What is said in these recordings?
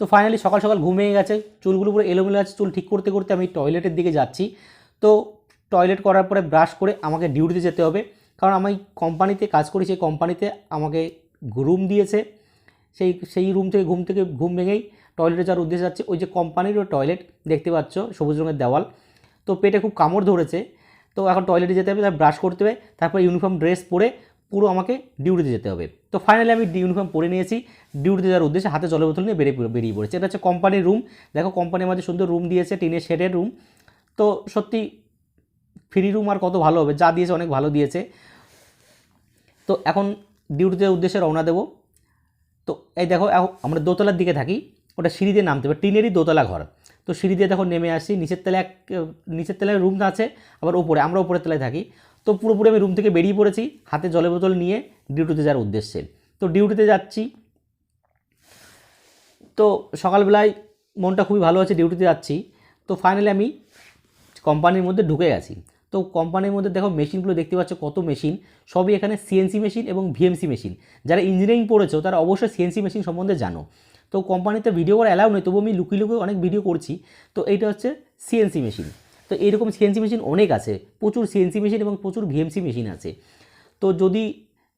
তো ফাইনালি সকাল সকাল ঘুম ভেঙে গেছে, চুলগুলো পুরো এলোমেলো আছে, চুল ঠিক করতে করতে আমি টয়লেটের দিকে যাচ্ছি। তো টয়লেট করার পরে ব্রাশ করে আমাকে ডিউটিতে যেতে হবে, কারণ আমি কোম্পানিতে কাজ করি, সেই কোম্পানিতে আমাকে রুম দিয়েছে। সেই সেই রুম থেকে, ঘুম থেকে ঘুম ভেঙেই টয়লেটে যাওয়ার উদ্দেশ্যে যাচ্ছে। ওই যে কোম্পানিরও টয়লেট দেখতে পাচ্ছ, সবুজ রঙের দেওয়াল। তো পেটে খুব কামড় ধরেছে, তো এখন টয়লেটে যেতে হবে, তারপর ব্রাশ করতে হবে, তারপর ইউনিফর্ম ড্রেস পরে পুরো আমাকে ডিউটিতে যেতে হবে। তো ফাইনালি আমি ইউনিফর্ম পরে নিয়েছি। ডিউটিতে যাওয়ার উদ্দেশ্যে হাতে জলের বোতল নিয়ে বেরিয়ে বেরিয়ে পড়েছে। এটা হচ্ছে কোম্পানির রুম দেখো কোম্পানি আমাদের সুন্দর রুম দিয়েছে টিনের শেডের রুম তো সত্যি ফ্রি রুম আর কত ভালো হবে, যা দিয়েছে অনেক ভালো দিয়েছে। তো এখন ডিউটিতে উদ্দেশ্যে রওনা দেবো। তো এই দেখো আমরা দোতলার দিকে থাকি। ওটা সিঁড়ি দিয়ে নামতে হবে। টিনেরই দোতলা ঘর। তো সিঁড়ি দিয়ে দেখো নেমে আসি। নিচের তলায় এক, নিচের তলায় রুম আছে, আবার ওপরে আমরা ওপরের তলায় থাকি। তো পুরোপুরি আমি রুম থেকে বেরিয়ে পড়েছি, হাতে জলের বোতল নিয়ে ডিউটিতে যাওয়ার উদ্দেশ্যে। তো ডিউটিতে যাচ্ছি। তো সকালবেলায় মনটা খুবই ভালো আছে, ডিউটিতে যাচ্ছি। তো ফাইনালি আমি কোম্পানির মধ্যে ঢুকে গেছি। তো কোম্পানির মধ্যে দেখো মেশিনগুলো দেখতে পাচ্ছ কত মেশিন সবই এখানে সিএনসি মেশিন এবং ভিএমসি মেশিন যারা ইঞ্জিনিয়ারিং পড়েছো তারা অবশ্যই সিএনসি মেশিন সম্বন্ধে জানো। তো কোম্পানিতে ভিডিও করা অ্যালাউ নেই তবু আমি লুকিয়ে লুকিয়ে অনেক ভিডিও করছি। তো এইটা হচ্ছে সিএনসি মেশিন তো এইরকম সিএনসি মেশিন অনেক আছে। প্রচুর সিএনসি মেশিন এবং প্রচুর ভিএমসি মেশিন আছে। তো যদি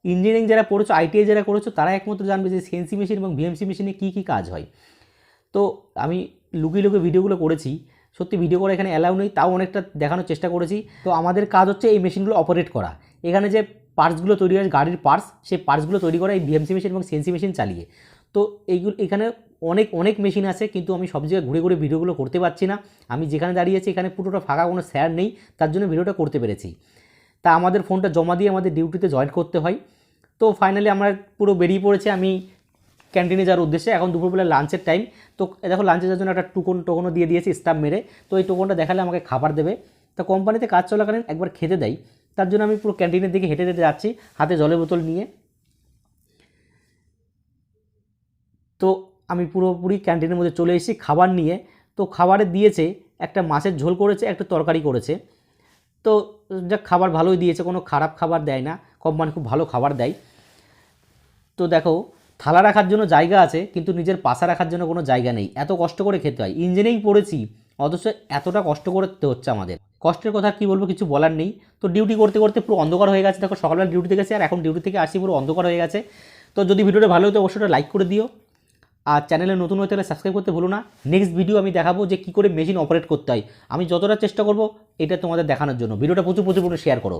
ইঞ্জিনিয়ারিং যারা পড়েছো আইটিআই যারা করেছ, তারা একমাত্র জানবে যে সিএনসি মেশিন এবং ভিএমসি মেশিনে কী কী কাজ হয়। তো আমি লুকিয়ে লুকিয়ে ভিডিওগুলো করেছি। সত্যি ভিডিও করা এখানে অ্যালাউ নেই, তাও অনেকটা দেখানোর চেষ্টা করেছি। তো আমাদের কাজ হচ্ছে এই মেশিনগুলো অপারেট করা। এখানে যে পার্টসগুলো তৈরি হয়, গাড়ির পার্টস সেই পার্টসগুলো তৈরি করা এই ভিএমসি মেশিন এবং সিএনসি মেশিন চালিয়ে। তো এইগুলো এখানে অনেক অনেক মেশিন আছে, কিন্তু আমি সব জায়গায় ঘুরে ঘুরে ভিডিওগুলো করতে পারছি না। আমি যেখানে দাঁড়িয়েছি এখানে পুরোটা ফাঁকা, কোনো স্যার নেই। তার জন্য ভিডিওটা করতে পেরেছি। তা আমাদের ফোনটা জমা দিয়ে আমাদের ডিউটিতে জয়েন করতে হয়। তো ফাইনালি আমরা পুরো বেরিয়ে পড়েছে আমি ক্যান্টিনে যাওয়ার উদ্দেশ্যে। এখন দুপুরবেলা লাঞ্চের টাইম তো দেখো লাঞ্চে যাওয়ার জন্য একটা টোকন টোকনও দিয়ে দিয়েছি স্টাফ মেরে। তো এই টোকনটা দেখালে আমাকে খাবার দেবে। তো কোম্পানিতে কাজ চলাকালীন একবার খেতে দেয়। তার জন্য আমি পুরো ক্যান্টিনের দিকে হেঁটে হেঁটে যাচ্ছি, হাতে জলের বোতল নিয়ে। তো আমি পুরোপুরি ক্যান্টিনের মধ্যে চলে এসেছি, খাবার নিয়ে। তো খাবারে দিয়েছে, একটা মাছের ঝোল করেছে, একটা তরকারি করেছে। তো যা খাবার ভালোই দিয়েছে, কোনো খারাপ খাবার দেয় না, কোম্পানি খুব ভালো খাবার দেয়। তো দেখো, থালা রাখার জন্য জায়গা আছে, কিন্তু নিজের পাশা রাখার জন্য কোনো জায়গা নেই। এত কষ্ট করে খেতে হয়। ইঞ্জিনিয়ারিং পড়েছি, অথচ এতটা কষ্ট করতে হচ্ছে আমাদের। কষ্টের কথা কি বলব, কিছু বলার নেই। তো ডিউটি করতে করতে পুরো অন্ধকার হয়ে গেছে। দেখো, সকালবেলা ডিউটি থেকে আর এখন ডিউটি থেকে আসি পুরো অন্ধকার হয়ে গেছে। তো যদি ভিডিওটা ভালো হতো অবশ্যই লাইক করে দিও। আর চ্যানেলে নতুন হয়ে তাহলে সাবস্ক্রাইব করতে ভুলো না। নেক্সট ভিডিও আমি দেখাবো যে কী করে মেশিন অপারেট করতে হয়। আমি যতটা চেষ্টা করব, এটা তোমাদের দেখানোর জন্য। ভিডিওটা প্রচুর প্রচুর শেয়ার করো।